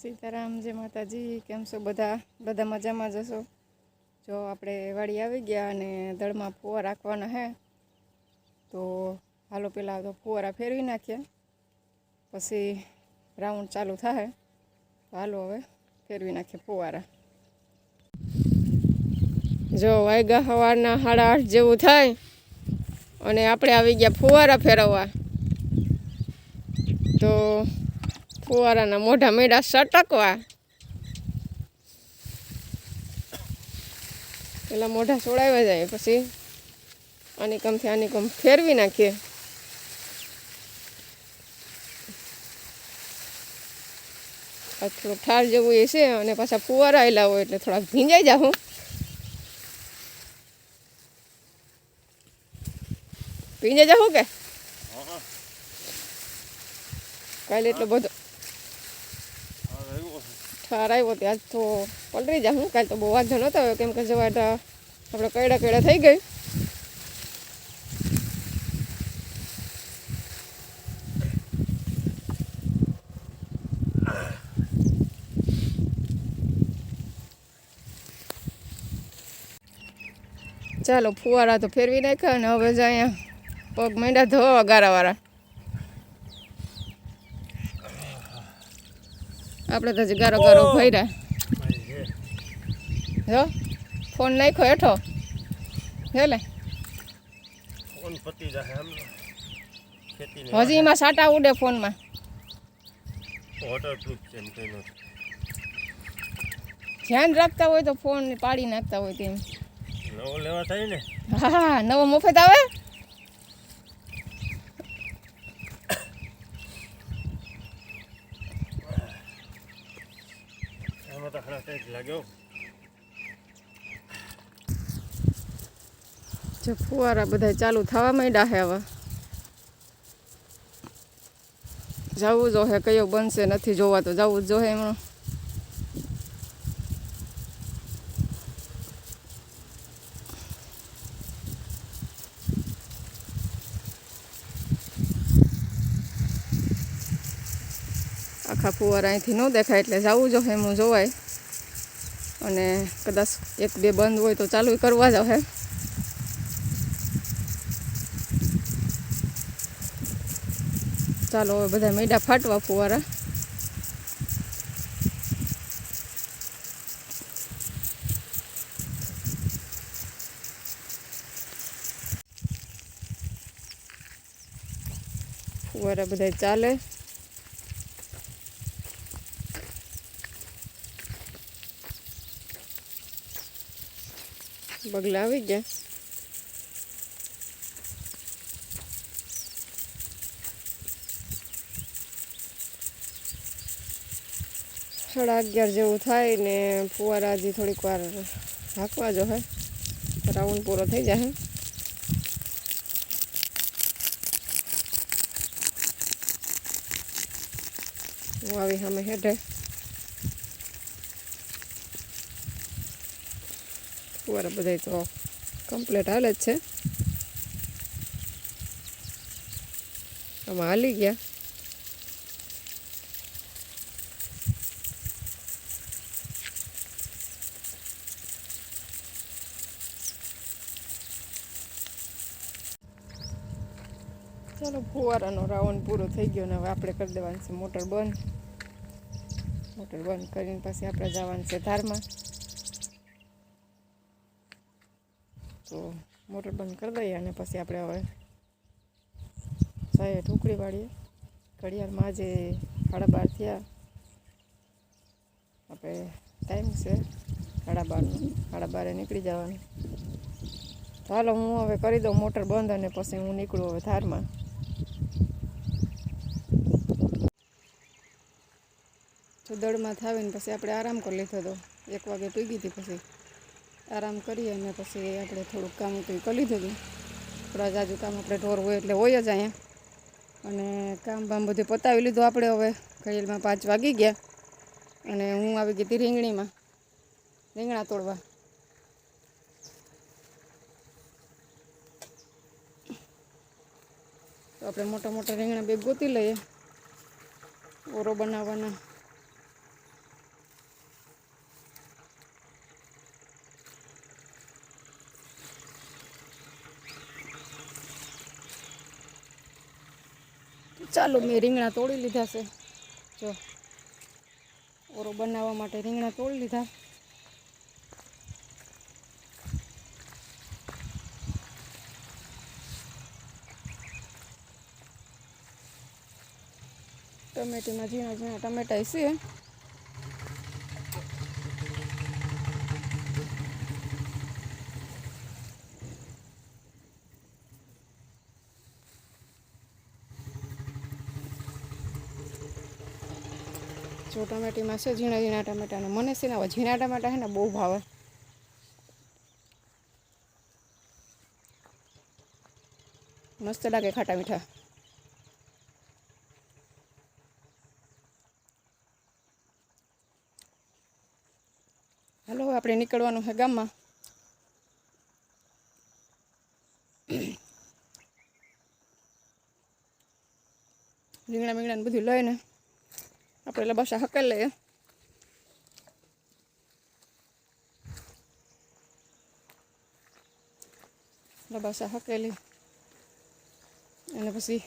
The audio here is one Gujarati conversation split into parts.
સીતારામ, જય માતાજી, કેમ છો બધા? બધા મજામાં જશો જો આપણે વાડી આવી ગયા અને દળમાં ફુવા રાખવાના હે, તો હાલો પહેલાં તો ફુવારા ફેરવી નાખીએ. પછી રાઉન્ડ ચાલુ થાય તો હાલો હવે ફેરવી નાખીએ ફુવારા. જો વાગ્યા સવારના સાડા આઠ જેવું થાય, અને આપણે આવી ગયા ફુવારા ફેરવવા. તો ફુવારાના મોઢા મેળા સટકવા. પેલા મોઢા છોડાવ્યા જાય પછી અનિકમથી આનીકમ ફેરવી નાખીએ. આ થોડુંક ઠાર જેવું એ છે અને પાછા ફુવારા આવેલા હોય એટલે થોડાક ભીંજાઈ જાઉં ભીંજાઈ જાઉં કે? કાલે એટલો બધો ઠાર આવ્યો ત્યાં તો પલરી જા. હું કાલે તો બહુ વાંધો નહોતો આવ્યો. કેમ કે જવા તો આપણે કયડા કયડા થઈ ગઈ ચાલો ફુવારા તો ફેરવી નાખ્યા અને હવે જ અહીંયા પગ માંડ્યા ધોવા ગારાવાળા. આપણે તો ગારો ગારો ભર્યા. જો ફોન નાખ્યો હેઠો? હે લે ફોન પતી જશે આમ હજી એમાં સાટા ઉડે ફોનમાં. ધ્યાન રાખતા હોય તો ફોન પાડી નાખતા હોય તેમ. નવો લેવા થાય ને? હા. નવો મફત આવે? જો ફુવારા બધા ચાલુ થવા માંડ્યા હે હવે. જવું જો હે કયો બનશે નથી જોવા તો જવું જ જો હે એમનું આખા ફુવારા અહીંથી ન દેખાય એટલે જવું જો એમનું જોવાય. અને કદાચ એક બે બંધ હોય તો ચાલુ કરવા જ આવે ચાલો હવે બધા મેડા ફાટવા ફુવારા. ફુવારા બધા ચાલે. બગલા આવી ગયા. સાડા અગિયાર જેવું થાય ને ફુવારા હજી થોડીક વાર હાંકવા જો હે. રાઉન્ડ પૂરો થઈ જાય હું. આવી સામે હેઠે. ફુવારા બધા તો કમ્પ્લીટ હાલે જ છે. આમાં હાલી ગયા. ચાલો ફુવારાનો રાઉન્ડ પૂરો થઈ ગયો ને હવે આપણે કરી દેવાનું છે મોટર બંધ. મોટર બંધ કરીને પછી આપણે જવાનું છે ધારમાં. તો મોટર બંધ કરી દઈએ અને પછી આપણે હવે સાહેબ ઢોકળી વાળીએ. ઘડિયાળમાં આજે સાડા બાર થયા. આપણે ટાઈમ છે સાડા બારનો સાડા બારે નીકળી જવાનું. ચાલો હું હવે કરી દઉં મોટર બંધ અને પછી હું નીકળું હવે થારમાં તો દળમાં થાવીને પછી આપણે આરામ કરી લીધો હતો એક વાગે પીગી હતી પછી. આરામ કરીએ અને પછી આપણે થોડુંક કામ હતું કરી લીધું હતું. થોડા જાજુ કામ આપણે ઢોર હોય એટલે હોય જ અહીંયા. અને કામ બામ બધું પતાવી લીધું આપણે હવે. ઘડિયાળમાં પાંચ વાગી ગયા. અને હું આવી ગઈ હતી રીંગણીમાં. રીંગણા તોડવા. તો આપણે મોટા મોટા રીંગણા બે ગોતી લઈએ. ઓરો બનાવવાના. ચાલો મેં રીંગણા તોડી લીધા છે. જો, ઓરો બનાવવા માટે રીંગણા તોડી લીધા. ટમેટીમાં ઝીણા ઝીણા ટમેટા છે. જો ટમેટીમાં છે, ઝીણા ઝીણા ટમેટાને. મને છે ને ઝીણા ટમેટા છે ને બહુ ભાવે. મસ્ત લાગે ખાટા મીઠા. હાલો આપણે નીકળવાનું છે ગામમાં. રીંગણા બીંગણાને બધું લઈને. આપણે લબાસા હકેલ લઈએ લબાસા હકેલી અને પછી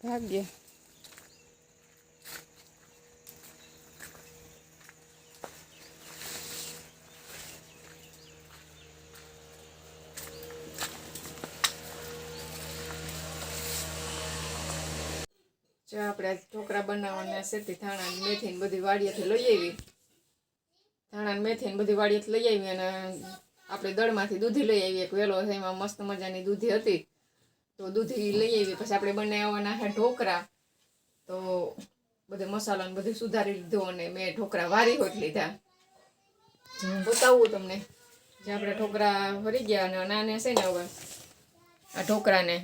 ભાગીએ જો આપણે ઢોકળા બનાવવાના છે તે ધાણા મેથી બધી વાડીએથી લઈ આવી. ધાણા મેથી ને બધી વાડીએથી લઈ આવી અને આપણે દળમાંથી દૂધી લઈ આવી. એક છે, એમાં મસ્ત મજાની દૂધી હતી. તો દૂધી લઈ આવી, પછી આપણે બનાવવાના છે ઢોકળા. તો બધે મસાલાને બધું સુધારી લીધો અને મેં ઢોકળા વારી હોત લીધા. બતાવું તમને. જે આપણે ઢોકળા ભરી ગયા અને નાને છે ને હવે, આ ઢોકળાને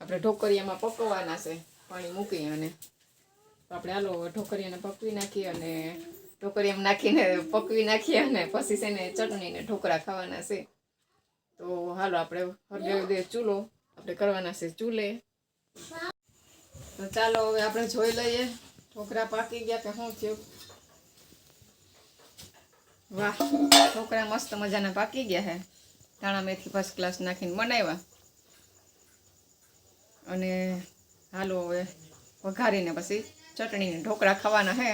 આપણે ઢોકરીયામાં પકવવાના છે. પાણી મૂકી અને તો આપણે હાલો હવે ઢોકરિયાને પકવી નાખીએ અને ઢોકરિયામાં નાખીને પકવી નાખીએ અને પછી છે ને ચટણીને ઢોકળા ખાવાના છે. તો હાલો આપણે હરદેવ ચૂલો આપણે કરવાના છે ચૂલે. તો ચાલો હવે આપણે જોઈ લઈએ ઢોકરા પાકી ગયા કે શું થયું. વાહ ઢોકરા મસ્ત મજાના પાકી ગયા છે ધાણા મેથી ફર્સ્ટ ક્લાસ નાખીને બનાવ્યા. અને હાલો હવે વઘારીને પછી ચટણીને ઢોકળા ખાવાના હે.